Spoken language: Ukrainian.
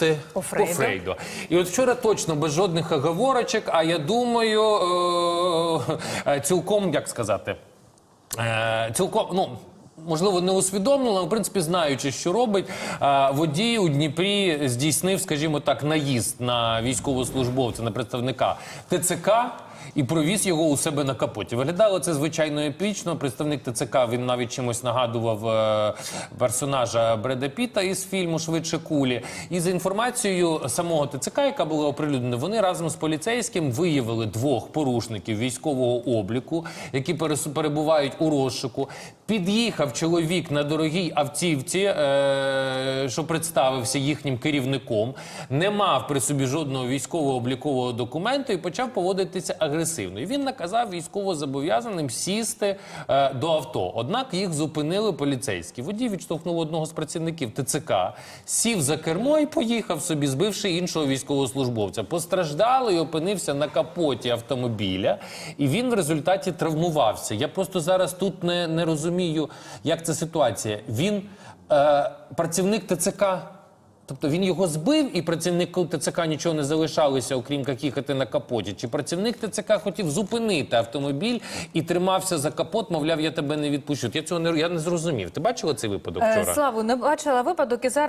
бути По Фрейду. Фрейду. І от вчора точно без жодних оговорочок, а я думаю, е, е, цілком, як сказати, е, цілком, ну. Можливо, не усвідомлено, але в принципі знаючи, що робить, е, водій у Дніпрі здійснив, скажімо так, наїзд на військовослужбовця, на представника ТЦК і провіз його у себе на капоті. Виглядало це звичайно епічно. Представник ТЦК він навіть чимось нагадував е, персонажа Бреда Піта із фільму Швидше кулі. І за інформацією самого ТЦК, яка була оприлюднена, вони разом з поліцейським виявили двох порушників військового обліку, які перебувають у розшуку. Під'їхав чоловік на дорогій автівці, е, що представився їхнім керівником, не мав при собі жодного військово-облікового документу і почав поводитися агресивно. Він наказав військовозобов'язаним сісти е, до авто. Однак їх зупинили поліцейські. Водій відштовхнув одного з працівників ТЦК, сів за кермо і поїхав собі, збивши іншого військовослужбовця. Постраждалий опинився на капоті автомобіля, і він в результаті травмувався. Я просто зараз тут не, не розумію, як це ситуація. Він е, працівник ТЦК. Тобто він його збив, і працівнику ТЦК нічого не залишалося, окрім як їхати на капоті. Чи працівник ТЦК хотів зупинити автомобіль і тримався за капот, мовляв, я тебе не відпущу. Я цього не я не зрозумів. Ти бачила цей випадок Е, вчора? Славу, не бачила випадок і зараз.